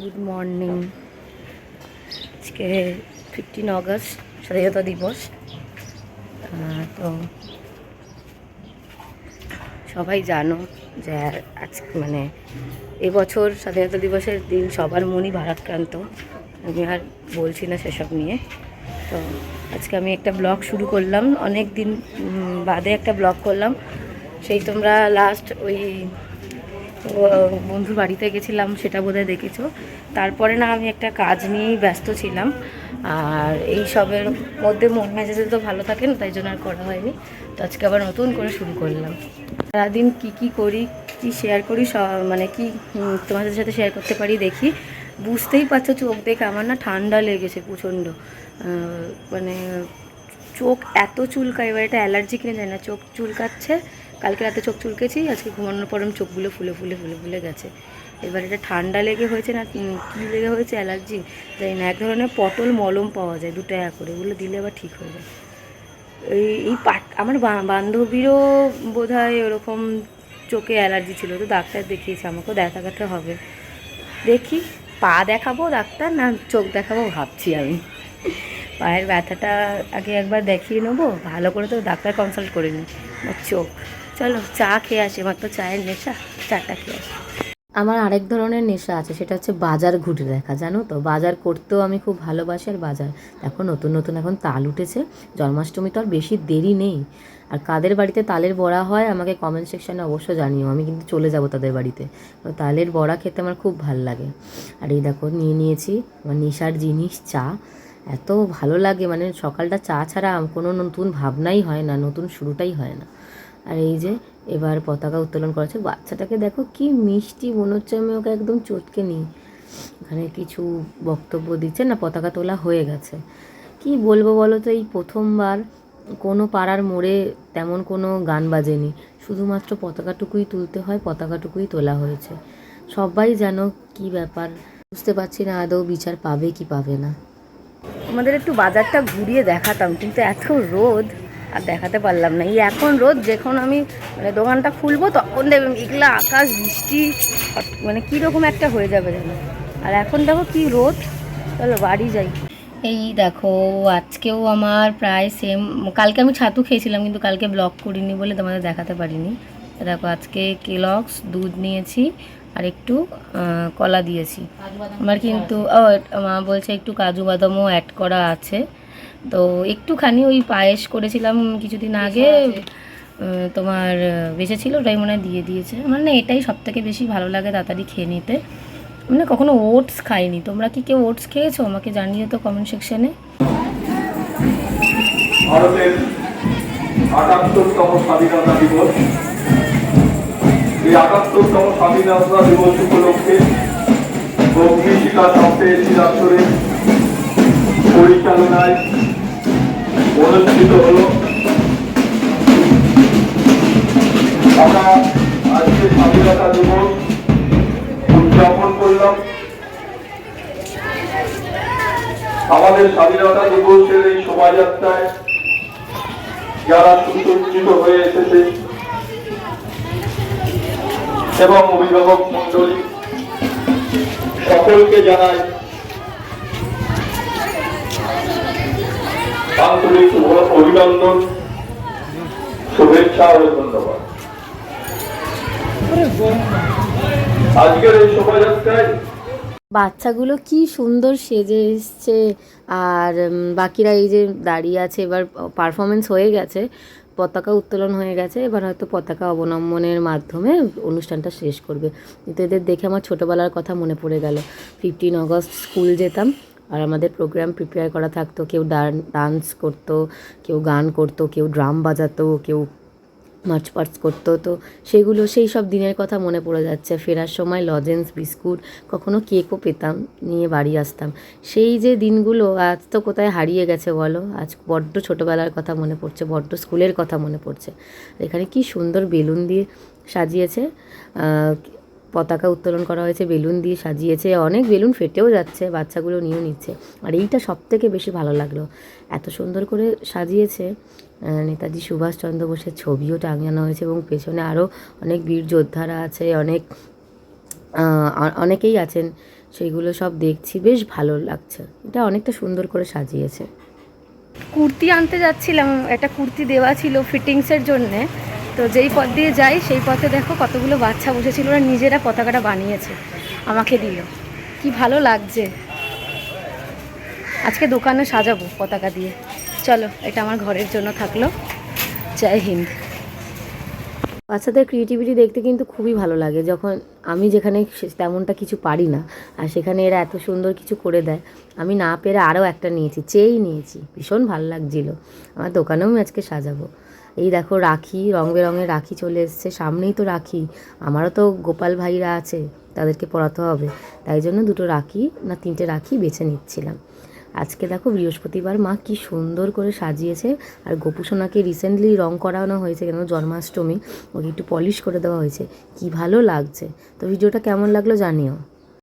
Good morning আজকে fifteen August স্বাধীনতা দিবস। তো সবাই জানো যে আজ মানে এবছর স্বাধীনতা দিবসের দিন সবার মনই ভারাক্রান্ত। আমি আর বলছি না সেসব নিয়ে। তো আজকে আমি একটা ব্লগ শুরু করলাম। অনেক দিন বাদে একটা ব্লগ করলাম। সেই তোমরা লাস্ট ওই বন্ধুর বাড়িতে গেছিলাম, সেটা বোধহয় দেখেছ। তারপরে না আমি একটা কাজ নিয়েই ব্যস্ত ছিলাম। আর এই সবের মধ্যে মন মেজাজে তো ভালো থাকে না, তাই জন্য আর করা হয়নি। তো আজকে আবার নতুন করে শুরু করলাম। সারাদিন কি কি করি, কি শেয়ার করি মানে কি তোমাদের সাথে শেয়ার করতে পারি দেখি। বুঝতেই পারছ চোখ দেখে আমার না ঠান্ডা লেগেছে প্রচণ্ড। মানে চোখ এত চুলকায়, এবার এটা অ্যালার্জি কিনে যায় না, চোখ চুলকাচ্ছে কালকে রাতে চোখ চুলকেছি, আজকে ঘুমানোর পর চোখগুলো ফুলে ফুলে ফুলে ফুলে গেছে। এবার এটা ঠান্ডা লেগে হয়েছে না কী লেগে হয়েছে অ্যালার্জি? জানি না, এক ধরনের পটল মলম পাওয়া যায় দু টাকা করে ওগুলো দিলে আবার ঠিক হয়ে যায়। এই এই পাট, আমার বান্ধবীরও বোধ হয় ওরকম চোখে অ্যালার্জি ছিল, তো ডাক্তার দেখিয়েছে আমাকেও দেখাতে হবে। দেখি, পা দেখাবো ডাক্তার না চোখ দেখাবো ভাবছি আমি। পায়ের ব্যথাটা আগে একবার দেখিয়ে নেব, ভালো করে তো ডাক্তার কনসাল্ট করে নিই। চোখ চলো, চা খেয়ে আসি আমার তো চায়ের নেশা, চাটা খেয়ে আসি। আমার আরেক ধরনের নেশা আছে, সেটা হচ্ছে বাজার ঘুরে দেখা, জানো তো? বাজার করতেও আমি খুব ভালোবাসি আর বাজার। দেখো, নতুন নতুন এখন তাল উঠেছে, জন্মাষ্টমী তো আর বেশি দেরি নেই। আর কাদের বাড়িতে তালের বড়া হয়, আমাকে কমেন্ট সেকশানে অবশ্য জানিও, আমি কিন্তু চলে যাব তাদের বাড়িতে। তো তালের বড়া খেতে আমার খুব ভালো লাগে। আর এই দেখো, নিয়ে নিয়েছি আমার নেশার জিনিস, চা। এত ভালো লাগে মানে সকালটা চা ছাড়া কোনো নতুন ভাবনাই হয় না, নতুন শুরুটাই হয় না। আর এই যে এবার পতাকা উত্তোলন করেছে। বাচ্চাটাকে দেখো কি মিষ্টি মনে হচ্ছে আমি ওকে একদম চটকে নিই। এখানে কিছু বক্তব্য দিচ্ছে না, পতাকা তোলা হয়ে গেছে। কি বলব বলো তো, এই প্রথমবার কোনো পাড়ার মোড়ে তেমন কোনো গান বাজেনি। শুধুমাত্র পতাকাটুকুই তুলতে হয়, পতাকাটুকুই তোলা হয়েছে। সবাই যেন কি ব্যাপার, বুঝতে পারছি না আদৌ বিচার পাবে কি পাবে না। আমাদের একটু বাজারটা ঘুরিয়ে দেখাতাম, কিন্তু এত রোদ। আর দেখাতে পারলাম না। এই এখন রোদ যখন আমি মানে দোকানটা খুলবো তখন দেখবেন এগুলো আকাশ বৃষ্টি মানে কীরকম একটা হয়ে যাবে যেন। আর এখন দেখো কি রোদ। চলো বাড়ি যাই। এই দেখো আজকেও আমার প্রায় সেম কালকে আমি ছাতু খেয়েছিলাম কিন্তু কালকে ব্লগ করিনি বলে তোমাদের দেখাতে পারিনি। দেখো আজকে কেলক্স দুধ নিয়েছি আর একটু কলা দিয়েছি। আমার কিন্তু ও মা বলছে একটু কাজু বাদামও অ্যাড করা আছে। তো একটুখানি ওই পায়েস করেছিলাম কিছুদিন আগে তোমার আহ, বেঁচেছিল ওটাই মনে হয় দিয়ে দিয়েছে। মানে না এটাই সব থেকে বেশি ভালো লাগে তাড়াতাড়ি খেয়ে নিতে। মানে কখনো ওটস খাইনি। তোমরা কি কেউ ওটস খেয়েছো? আমাকে জানিয়ে তো কমেন্ট সেকশনে ভারতের আটাত্তরতম স্বাধীনতা দিবস। এই আটাত্তরতম স্বাধীনতা দিবস উপলক্ষে অগ্নিশিখা সপ্তাহে চিরাচরে পরিচালনায় অনুষ্ঠিত হল। আমরা আজকে স্বাধীনতা দিবস উদযাপন করলাম। আমাদের স্বাধীনতা দিবসের এই শোভাযাত্রায় যারা সুসজ্জিত হয়ে এসেছে এবং অভিভাবক মন্ডলী সকলকে জানাই আন্তরিক অভিনন্দন, শুভেচ্ছা ও ধন্যবাদ। আজকের এই শোভাযাত্রায় বাচ্চাগুলো কি সুন্দর সেজে এসছে, আর বাকিরা এই যে দাঁড়িয়ে আছে, এবার পারফরমেন্স হয়ে গেছে, পতাকা উত্তোলন হয়ে গেছে, এবার হয়তো পতাকা অবলম্বনের মাধ্যমে অনুষ্ঠানটা শেষ করবে। কিন্তু এদের দেখে আমার ছোটোবেলার কথা মনে পড়ে গেল। ফিফটিন আগস্ট স্কুল যেতাম আর আমাদের প্রোগ্রাম প্রিপেয়ার করা থাকতো, কেউ ডান্স করতো, কেউ গান করতো, কেউ ড্রাম বাজাতো, কেউ মার্চ পার্চ করতো। তো সেগুলো, সেই সব দিনের কথা মনে পড়ে যাচ্ছে। ফেরার সময় লজেন্স বিস্কুট কখনো কেকও পেতাম, নিয়ে বাড়ি আসতাম। সেই যে দিনগুলো, আজ তো কোথায় হারিয়ে গেছে বলো? আজ বড্ড ছোটোবেলার কথা মনে পড়ছে, বড্ড স্কুলের কথা মনে পড়ছে। এখানে কি সুন্দর বেলুন দিয়ে সাজিয়েছে। পতাকা উত্তোলন করা হয়েছে, বেলুন দিয়ে সাজিয়েছে, অনেক বেলুন ফেটেও যাচ্ছে, বাচ্চাগুলো নিয়েও নিচ্ছে। আর এইটা সব থেকে বেশি ভালো লাগল। এত সুন্দর করে সাজিয়েছে নেতাজি সুভাষচন্দ্র বোসের ছবিও টাঙানো হয়েছে এবং পেছনে আরও অনেক বীর যোদ্ধারা আছে, অনেক অনেকেই আছেন, সেইগুলো সব দেখছি, বেশ ভালো লাগছে। এটা অনেকটা সুন্দর করে সাজিয়েছে। কুর্তি আনতে যাচ্ছিলাম, একটা কুর্তি দেওয়া ছিল ফিটিংসের জন্যে। তো যেই পথ দিয়ে যাই, সেই পথে দেখো কতগুলো বাচ্চা বসেছিল, ওরা নিজেরা পতাকাটা বানিয়েছে, আমাকে দিল। কি ভালো লাগছে। আজকে দোকানে সাজাবো পতাকা দিয়ে। চলো, এটা আমার ঘরের জন্য থাকল। জয় হিন্দ। বাচ্চাদের ক্রিয়েটিভিটি দেখতে কিন্তু খুবই ভালো লাগে। যখন আমি যেখানে তেমনটা কিছু পারি না, আর সেখানে এরা এত সুন্দর কিছু করে দেয়, আমি না পেরে আরও একটা নিয়েছি চেয়েই নিয়েছি। ভীষণ ভালো লাগছিল। আমার দোকানেও আমি আজকে সাজাবো। এই দেখো রাখি রং বেরঙের রাখি চলে এসছে। সামনেই তো রাখি। আমারও তো গোপাল ভাইরা আছে, তাদেরকে পড়াতে হবে। তাই জন্য দুটো রাখি না তিনটে রাখি বেছে নিচ্ছিলাম। আজকে দেখো বৃহস্পতিবার, মা কি সুন্দর করে সাজিয়েছে। আর গোপুসোনাকে রিসেন্টলি রং করানো হয়েছে কেন? জন্মাষ্টমী, ওকে একটু পলিশ করে দেওয়া হয়েছে। কি ভালো লাগছে। তো ভিডিওটা কেমন লাগল জানিও।